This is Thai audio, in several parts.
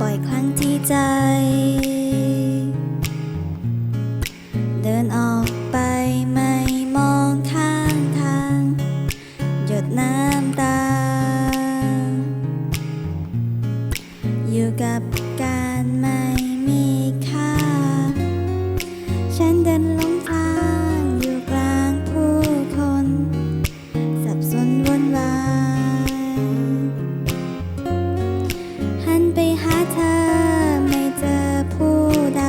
บ่อยครั้งที่ใจ อยู่กับการไม่มีค่า ฉันเดินลงทางอยู่กลางผู้คน สับสนวนวายหันไปหาเธอไม่เจอผู้ใด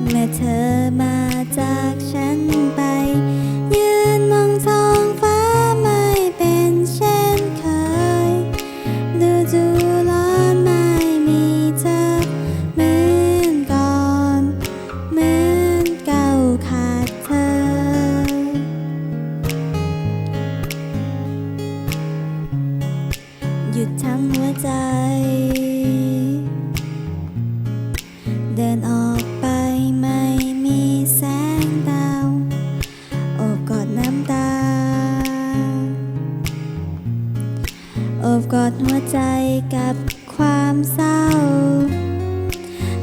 เมื่อเธอมาจากฉันไป ใจ เดินออกไปไม่มีแสงดาวโอบกอดน้ำตา โอบกอดหัวใจกับความเศร้า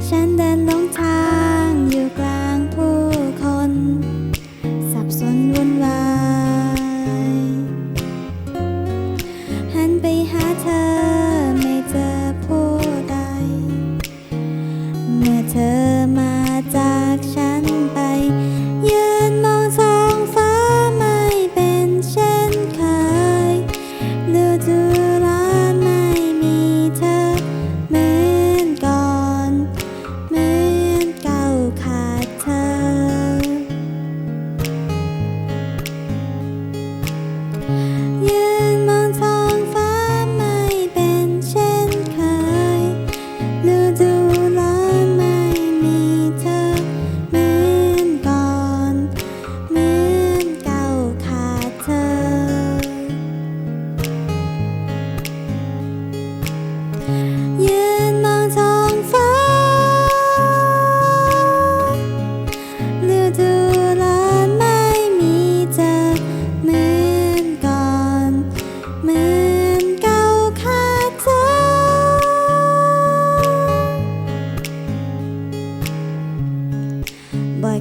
ฉันเดินลงทาง เมื่อเธอมา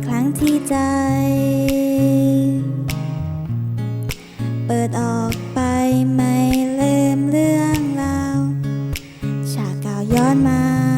ครั้งที่ใจ เปิดออกไปไม่ลืมเรื่องราวฉากเก่าย้อนมาเดินผ่า